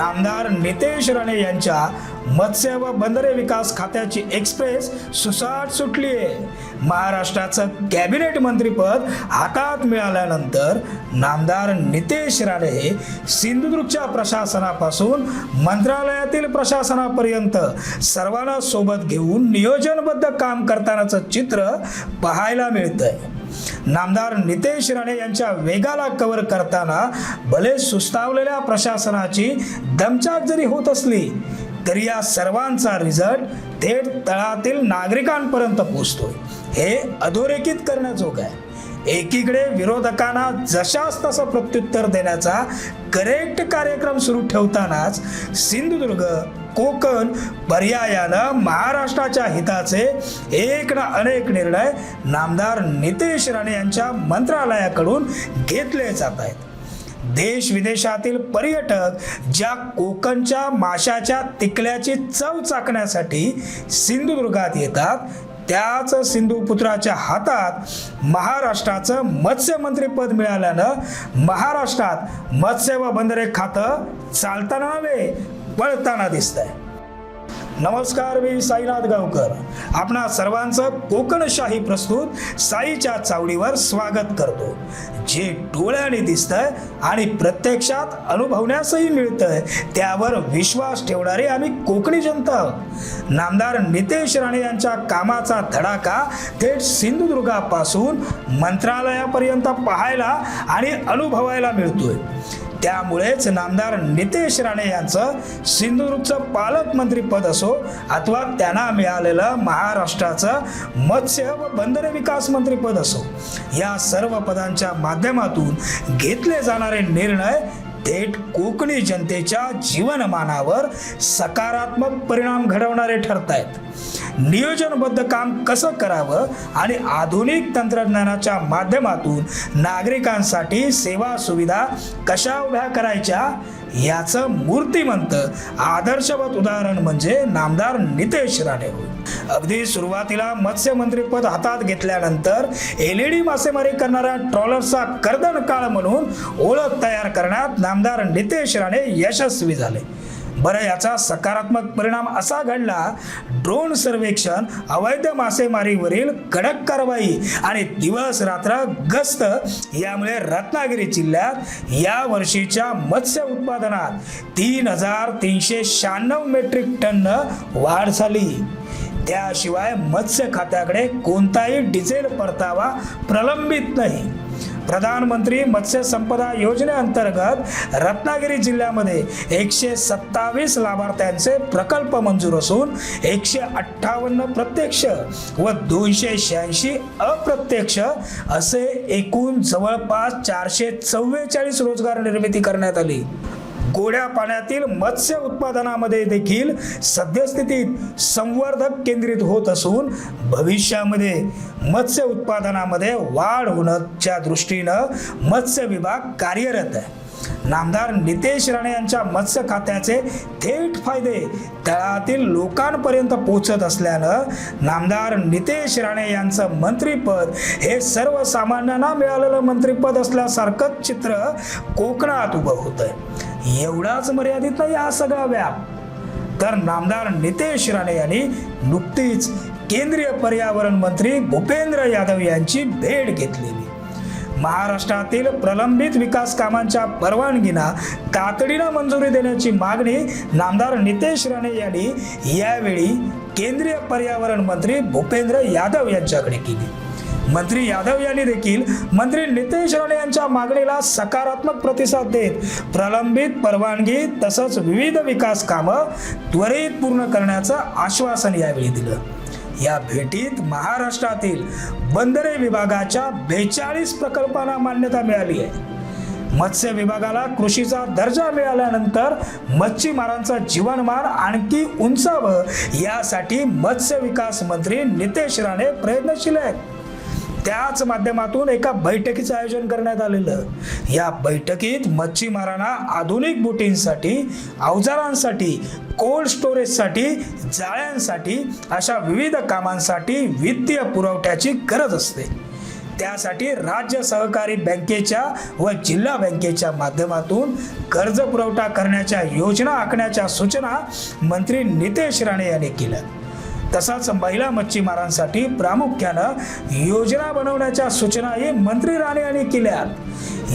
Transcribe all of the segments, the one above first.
नामदार नितेश राणे यांच्या मत्स्य व बंदरे विकास खात्याची एक्सप्रेस सुसाट सुटली आहे महाराष्ट्राचं कॅबिनेट मंत्रीपद हातात मिळाल्यानंतर नामदार नितेश राणे हे सिंधुदुर्गच्या प्रशासनापासून मंत्रालयातील प्रशासनापर्यंत सर्वांना सोबत घेऊन नियोजनबद्ध काम करतानाचं चित्र पाहायला मिळतंय. नामदार नितेश राणे यांच्या वेगाला कव्हर करताना भले सुस्तावलेल्या प्रशासनाची दमचाक जरी होत असली तरी या सर्वांचा रिझल्ट थेट तळातील नागरिकांपर्यंत पोचतोय हे अधोरेखित करण्याजोग आहे. एकीकडे विरोधकांना जशास तसं प्रत्युत्तर देण्याचा करेक्ट कार्यक्रम सुरू ठेवतानाच सिंधुदुर्ग कोकण पर्यायानं महाराष्ट्राच्या हिताचे एक ना अनेक निर्णय नामदार नितेश राणे यांच्या मंत्रालयाकडून घेतले जात आहेत. देश विदेशातील पर्यटक ज्या कोकणच्या माशाच्या तिकल्याची चव चाकण्यासाठी सिंधुदुर्गात येतात त्याच सिंधुपुत्राच्या हातात महाराष्ट्राचं मत्स्यमंत्रीपद मिळाल्यानं महाराष्ट्रात मत्स्य व बंदरे खातं चालताना नव्हे पळताना दिसतंय. नमस्कार मी साईनाथ गावकर. आपणा सर्वांचं कोकणशाही प्रस्तुत साईच्या चावडीवर स्वागत करतो. जे डोळ्याने दिसतंय आणि प्रत्यक्षात अनुभवण्यासही मिळतंय त्यावर विश्वास ठेवणारे आम्ही कोकणी जनता आहोत. नामदार नितेश राणे यांच्या कामाचा धडाका थेट सिंधुदुर्गापासून मंत्रालयापर्यंत पाहायला आणि अनुभवायला मिळतोय. त्यामुळेच नामदार नितेश राणे यांचं सिंधुदुर्गचं पालकमंत्री पद असो अथवा त्यांना मिळालेलं महाराष्ट्राचं मत्स्य व बंदरे विकास मंत्री पद असो या सर्व पदांच्या माध्यमातून घेतले जाणारे निर्णय थेट कोकणी जनतेच्या जीवनमानावर सकारात्मक परिणाम घडवणारे ठरत आहेत नियोजनबद्ध काम कसं करावं आणि आधुनिक तंत्रज्ञानाच्या माध्यमातून नागरिकांसाठी सेवा सुविधा कशा उभ्या करायच्या याचं मूर्तिमंत आदर्शवत उदाहरण म्हणजे नामदार नितेश राणे होय. अगदी सुरुवातीला मत्स्यमंत्रीपद हातात घेतल्यानंतर एल ई डी मासेमारी करणाऱ्या ट्रॉलर्सचा कर्दन काळ म्हणून ओळख तयार करण्यात नामदार नितेश राणे यशस्वी झाले. बरं याचा सकारात्मक परिणाम असा घडला ड्रोन सर्वेक्षण अवैध मासेमारीवरील कडक कारवाई आणि दिवस रात्र गस्त यामुळे रत्नागिरी जिल्ह्यात या वर्षीच्या मत्स्य उत्पादनात तीन हजार तीनशे शहाण्णव मेट्रिक टन वाढ झाली. त्याशिवाय मत्स्य खात्याकडे कोणताही डिझेल परतावा प्रलंबित नाही. प्रधानमंत्री मत्स्य संपदा योजनेअंतर्गत रत्नागिरी जिल्ह्यामध्ये एकशे सत्तावीस लाभार्थ्यांचे प्रकल्प मंजूर असून एकशे अठ्ठावन्न प्रत्यक्ष व दोनशे शहाऐंशी अप्रत्यक्ष असे एकूण जवळपास चारशे चव्वेचाळीस रोजगार निर्मिती करण्यात आली. गोड्या पाण्यातील मत्स्य उत्पादनामध्ये देखील सद्यस्थितीत संवर्धक केंद्रित होत असून भविष्यामध्ये मत्स्य उत्पादनामध्ये वाढ होण्याच्या दृष्टीनं मत्स्य विभाग कार्यरत आहे. नामदार नितेश राणे यांच्या मत्स्य खात्याचे थेट फायदे तळातील लोकांपर्यंत पोहोचत असल्यानं नामदार नितेश राणे यांचं मंत्रीपद हे सर्वसामान्यांना मिळालेलं मंत्रीपद असल्यासारखंच चित्र कोकणात उभं होतं एवढाच मर्यादित नाही हा सगळा व्याप. तर नामदार नितेश राणे यांनी नुकतीच केंद्रीय पर्यावरण मंत्री भूपेंद्र यादव यांची भेट घेतलेली. महाराष्ट्रातील प्रलंबित विकास कामांच्या परवानगीना तातडीनं मंजुरी देण्याची मागणी नामदार नितेश राणे यांनी यावेळी केंद्रीय पर्यावरण मंत्री भूपेंद्र यादव यांच्याकडे केली. मंत्री यादव यांनी देखील मंत्री नितेश राणे यांच्या मागणीला सकारात्मक प्रतिसाद देत प्रलंबित परवानगी तसंच विविध विकास कामं त्वरित पूर्ण करण्याचं आश्वासन यावेळी दिलं. या भेटीत महाराष्ट्रातील बंदरे विभागाच्या बेचाळीस प्रकल्पांना मान्यता मिळाली आहे. मत्स्य विभागाला कृषीचा दर्जा मिळाल्यानंतर मच्छीमारांचं जीवनमान आणखी उंचावं यासाठी मत्स्य विकास मंत्री नितेश राणे प्रयत्नशील आहेत. त्याच माध्यमातून एका बैठकीचं आयोजन करण्यात आलेलं. या बैठकीत मच्छीमारांना आधुनिक बोटींसाठी अवजारांसाठी कोल्ड स्टोरेजसाठी जाळ्यांसाठी अशा विविध कामांसाठी वित्तीय पुरवठ्याची गरज असते. त्यासाठी राज्य सहकारी बँकेच्या व जिल्हा बँकेच्या माध्यमातून कर्ज पुरवठा करण्याच्या योजना आखण्याच्या सूचना मंत्री नितेश राणे यांनी केल्या तसाच महिला मच्छीमारांसाठी प्रामुख्यानं योजना बनवण्याच्या सूचनाही मंत्री राणे यांनी केल्या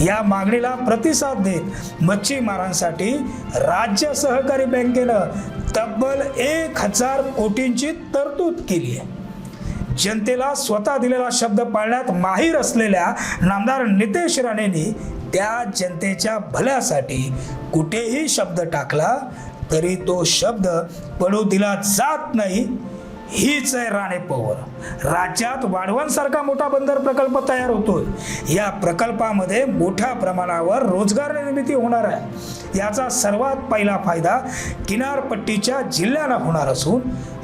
या मागणीला प्रतिसाद देत मच्छीमारांसाठी राज्य सहकारी बँकेनं तब्बल एक हजार कोटींची तरतूद केली आहे. जनतेला स्वतः दिलेला शब्द पाळण्यात माहीर असलेल्या नामदार नितेश राणेंनी त्या जनतेच्या भल्यासाठी कुठेही शब्द टाकला तरी तो शब्द पडू दिला जात नाही हीच आहे राणे पॉवर. राज्यात वाढवणसारखा मोठा बंदर प्रकल्प तयार होतोय. या प्रकल्पामध्ये मोठ्या प्रमाणावर रोजगार निर्मिती होणार आहे. याचा सर्वात पहिला फायदा किनारपट्टीच्या जिल्ह्यांना होणार असून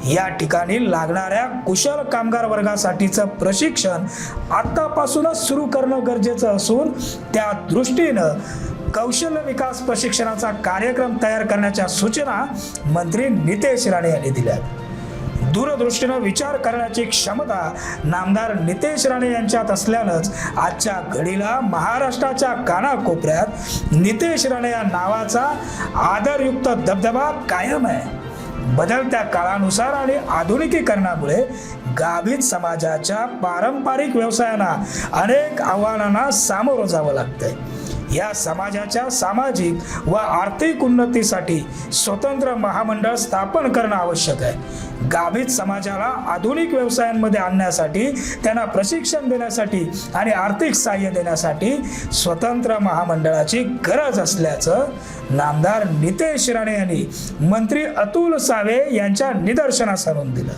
या ठिकाणी लागणाऱ्या कुशल कामगार वर्गासाठीचं प्रशिक्षण आत्तापासूनच सुरू करणं गरजेचं असून त्या दृष्टीनं कौशल्य विकास प्रशिक्षणाचा कार्यक्रम तयार करण्याच्या सूचना मंत्री नितेश राणे यांनी दिल्या दूरदृष्टीनं विचार करण्याची क्षमता नामदार नितेश राणे यांच्यात असल्यानंच आजच्या घडीला महाराष्ट्राच्या कानाकोपऱ्यात नितेश राणे या नावाचा आदरयुक्त दबदबा कायम आहे. बदलत्या काळानुसार आणि आधुनिकीकरणामुळे गाभित समाजाच्या पारंपरिक व्यवसायांना अनेक आव्हानांना सामोरं जावं लागतंय. या समाजाच्या सामाजिक व आर्थिक उन्नतीसाठी स्वतंत्र महामंडळ स्थापन करणं आवश्यक आहे. गाभित समाजाला आधुनिक व्यवसायांमध्ये आणण्यासाठी त्यांना प्रशिक्षण देण्यासाठी आणि आर्थिक सहाय्य देण्यासाठी स्वतंत्र महामंडळाची गरज असल्याचं नामदार नितेश राणे यांनी मंत्री अतुल सावे यांच्या निदर्शनास आणून दिलं.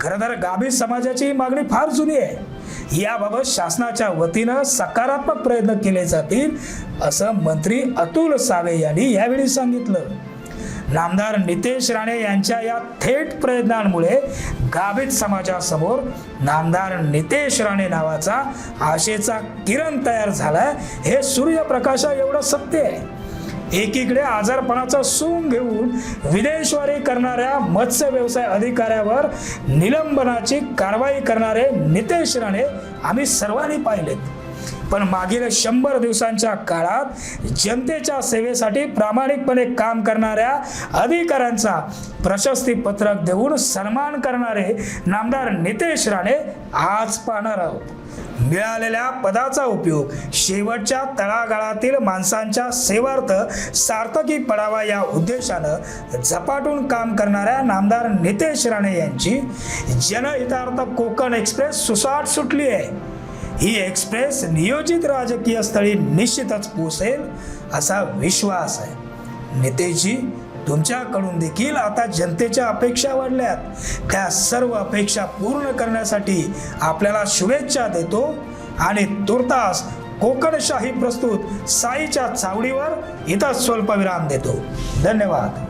खरं तर गाभित समाजाची मागणी फार जुनी आहे. याबाबत शासनाच्या वतीनं सकारात्मक प्रयत्न केले जातील असं मंत्री अतुल सावे यांनी यावेळी सांगितलं. नामदार नितेश राणे यांच्या या थेट प्रयत्नांमुळे गाभित समाजासमोर नामदार नितेश राणे नावाचा आशेचा किरण तयार झालाय. हे सूर्यप्रकाशा एवढं सत्य आहे. एकीकडे आजारपणाचा सूम घेऊन विदेशवारी करणाऱ्या मत्स्य व्यवसाय अधिकाऱ्यावर निलंबनाची कारवाई करणारे नितेश राणे आम्ही सर्वांनी पाहिलेत. पण मागील शंभर दिवसांच्या काळात जनतेच्या सेवेसाठी प्रामाणिकपणे काम करणाऱ्या अधिकाऱ्यांचा प्रशस्ती पत्रक देऊन सन्मान करणारे नामदार नितेश राणे आज पाहणार आहोत. मिळालेल्या पदाचा उपयोग शेवटच्या तळागाळातील माणसांच्या सेवार्थ सार्थकी पडावा या उद्देशानं झपाटून काम करणाऱ्या नामदार नितेश राणे यांची जनहितार्थ कोकण एक्सप्रेस सुसाट सुटली आहे. ही एक्सप्रेस नियोजित राजकीय स्थळी निश्चितच पोहोचेल असा विश्वास आहे. नेतेजी तुमच्याकडून देखील आता जनतेच्या अपेक्षा वाढल्यात. त्या सर्व अपेक्षा पूर्ण करण्यासाठी आपल्याला शुभेच्छा देतो आणि तुर्तास कोकणशाही प्रस्तुत साईच्या चावडीवर इथं स्वल्पविराम देतो. धन्यवाद.